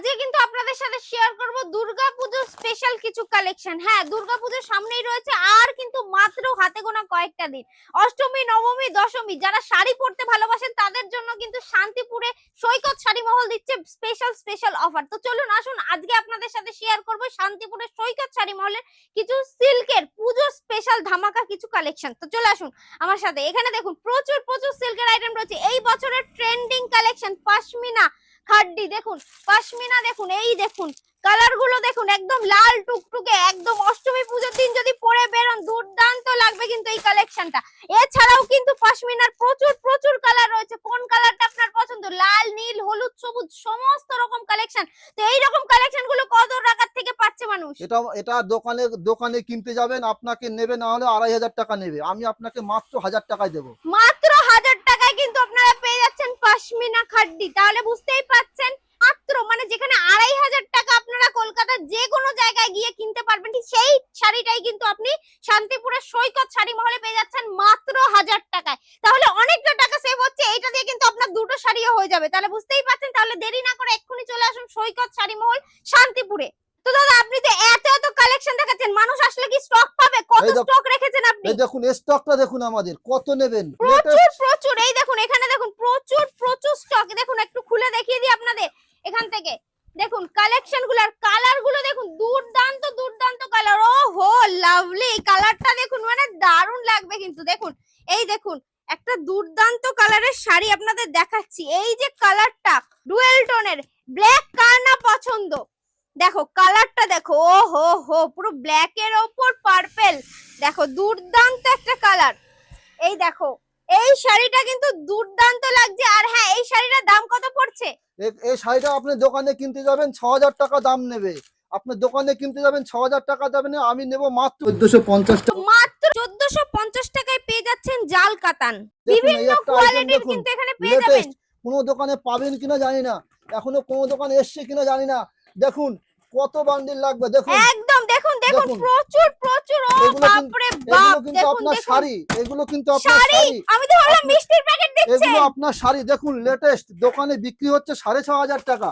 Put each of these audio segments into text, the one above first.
আজকে কিন্তু আপনাদের সাথে শেয়ার করব দুর্গাপুজোর স্পেশাল কিছু কালেকশন হ্যাঁ দুর্গাপুজোর সামনেই রয়েছে আর কিন্তু মাত্র হাতে গোনা কয়েকটা দিন। অষ্টমী, নবমী, দশমী, যারা শাড়ি পরতে ভালোবাসেন, তাদের জন্য কিন্তু শান্তিপুরে সৈকত শাড়ি মহল দিচ্ছে স্পেশাল স্পেশাল অফার তো চলুন, আসুন, আজকে আপনাদের সাথে শেয়ার করব শান্তিপুরের সৈকত শাড়ি মহলের কিছু সিল্কের পুজো স্পেশাল ধামাকা কিছু কালেকশন তো চলে আসুন আমার সাথে। এখানে দেখুন, প্রচুর প্রচুর সিল্কের আইটেম রয়েছে। এই বছরের ট্রেন্ডিং কালেকশন পাশমিনা খাড্ডি দেখুন পাশমিনা দেখুন এই দেখুন কালারগুলো দেখুন একদম লাল টুকটুকে একদম অষ্টমী পুজোর দিন যদি পরে বেরোন দুর্দান্ত লাগবে কিন্তু এই কালেকশনটা এছাড়াও কিন্তু পাশমিনার প্রচুর প্রচুর কালার রয়েছে। কোন কালারটা আপনার পছন্দ? লাল নীল হলুদ সবুজ সমস্ত রকম কালেকশন তো এই রকম কালেকশনগুলো কত টাকার থেকে পাচ্ছে মানুষ। এটা এটা দোকানে দোকানে কিনতে যাবেন আপনাকে নেবে না হলে আড়াই হাজার টাকা নেবে। আমি আপনাকে মাত্র হাজার টাকায় দেবো মাত্র হাজার টাকায় কিন্তু আপনারা পেয়ে পাশমিনা খাড্ডি তাহলে বুঝতেই পাচ্ছেন মাত্র মানে যেখানে আড়াই হাজার টাকা আপনারা কলকাতার যে কোনো জায়গায় গিয়ে কিনতে পারবেন ঠিক সেই শাড়িটাই কিন্তু আপনি শান্তিপুরের সৈকত শাড়ি মহলে পেয়ে যাচ্ছেন মাত্র হাজার টাকায়। তাহলে অনেকটা টাকা সেভ হচ্ছে এইটা দিয়ে কিন্তু আপনার দুটো শাড়িও হয়ে যাবে। তাহলে বুঝতেই পাচ্ছেন তাহলে দেরি না করে এক্ষুনি চলে আসুন সৈকত শাড়ি মহল শান্তিপুরে। তো দাদা আপনি তো এত এত কালেকশন দেখাচ্ছেন মানুষ আসলে কি স্টক পাবে? কত স্টক রেখেছেন আপনি? দেখুন স্টকটা দেখুন আমাদের কত নেবেন? প্রচুর প্রচুর। এই দেখুন এখানে দেখুন প্রচুর প্রচুর স্টক দেখুন, একটু খুলে দেখিয়ে দিই আপনাদের এখান থেকে। দেখুন কালেকশনগুলো আর কালারগুলো দেখুন, দুর্দান্ত দুর্দান্ত কালার ও হো লাভলি কালারটা দেখুন মানে দারুণ লাগবে কিন্তু, দেখুন। এই দেখুন, একটা দুর্দান্ত কালারের শাড়ি আপনাদের দেখাচ্ছি। এই যে কালারটা ডুয়েল টোনের ব্ল্যাক কার না পছন্দ? দেখো কালারটা দেখো ও হো হো পুরো ব্ল্যাক এর ওপর পার্পেল দেখো, দুর্দান্ত একটা কালার এই দেখো এই শাড়িটা কিন্তু দুর্দান্ত লাগছে। আর হ্যাঁ এই শাড়িটার দাম কত পড়ছে? এই শাড়িটা আপনি দোকানে কিনতে যাবেন ছ হাজার টাকা দাম নেবে। আপনি দোকানে কিনতে যাবেন ছ হাজার টাকা দেবেন আমি নেব মাত্র চোদ্দশো পঞ্চাশ টাকা। মাত্র চোদ্দশো পঞ্চাশ টাকায় পেয়ে যাচ্ছেন জাল কাতান। দেখুন বিভিন্ন কোয়ালিটির কিন্তু এখানে পেয়ে যাবেন। কোনো দোকানে পাবেন কিনা জানি না। এখনও কোনো দোকানে এসছে কিনা জানি না। দেখুন কত বান্ডিল লাগবে? দেখুন। একদম দেখুন দেখুন। প্রচুর প্রচুর ও বাপ রে বাপ দেখুন আপনার দেখুন শাড়ি। এগুলো কিন্তু আপনার শাড়ি? আমি তো বললাম মিষ্টির প্যাকেট এগুলো আপনার শাড়ি দেখুন লেটেস্ট দোকানে বিক্রি হচ্ছে সাড়ে ছ হাজার টাকা।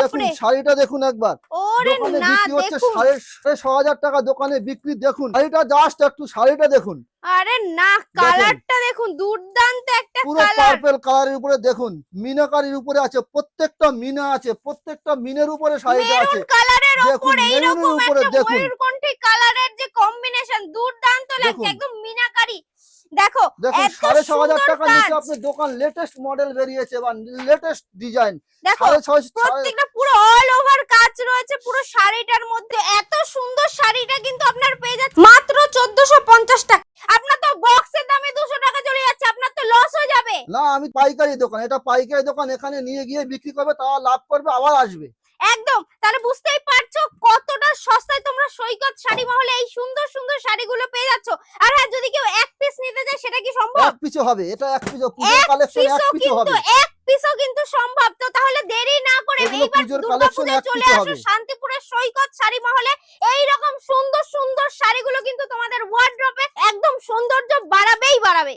দেখুন শাড়িটা দেখুন একবার। দোকানে বিক্রি হচ্ছে সাড়ে ছ হাজার টাকা দোকানে বিক্রি দেখুন। শাড়িটা জাস্ট একটু শাড়িটা দেখুন। আরে না কালারটা দেখুন দুর্দান্ত একটা পুরো পার্পেল কালারের উপরে দেখুন। মিনাকারির উপরে আছে প্রত্যেকটা মিনা আছে প্রত্যেকটা মিনের উপরে শাড়িটা আছে। কালারের মেরুনের এইরকম উপরে দেখুন। ময়ূরকণ্ঠী কালারের যে কম্বিনেশন দুর্দান্ত লাগছে। একদম দেখো দেখুন এত সাড়ে ছ হাজার টাকা নিচে কাজ। দোকান লেটেস্ট মডেল বেরিয়েছে বা লেটেস্ট ডিজাইন দেখো প্রত্যেকটা পুরো অল ওভার কাজ রয়েছে পুরো শাড়িটার মধ্যে। এত সুন্দর শাড়িটা কিন্তু আপনার পেয়ে যাচ্ছে মাত্র চোদ্দশো পঞ্চাশ টাকা। আপনার তো বক্সের দামে দুশো টাকা চলে যাচ্ছে আপনার তো লস হয়ে যাবে। না আমি পাইকারি দোকান এটা পাইকারি দোকান এখানে নিয়ে গিয়ে বিক্রি করবে তারা লাভ করবে আবার আসবে। একদম তাহলে বুঝতেই পারছ কতটা সস্তায় তোমরা সৈকত শাড়ি মহলে এই সুন্দর সুন্দর শাড়িগুলো পেয়ে যাচ্ছ। আর হ্যাঁ যদি কেউ এক পিস নিতে চায় সেটা কি সম্ভব? এক পিছু হবে এটা এক পিছু পুজোর কালেকশন এক পিসও কিন্তু হবে। এক পিসও কিন্তু সম্ভব। তো তাহলে দেরি না করে এইবার পুজোর দুর্গাপুজোয় চলে পিসও আসো হবে। শান্তিপুরের সৈকত শাড়ি মহলে এই রকম সুন্দর সুন্দর শাড়িগুলো কিন্তু তোমাদের ওয়ার্ড্রপে একদম সৌন্দর্য বাড়াবেই বাড়াবে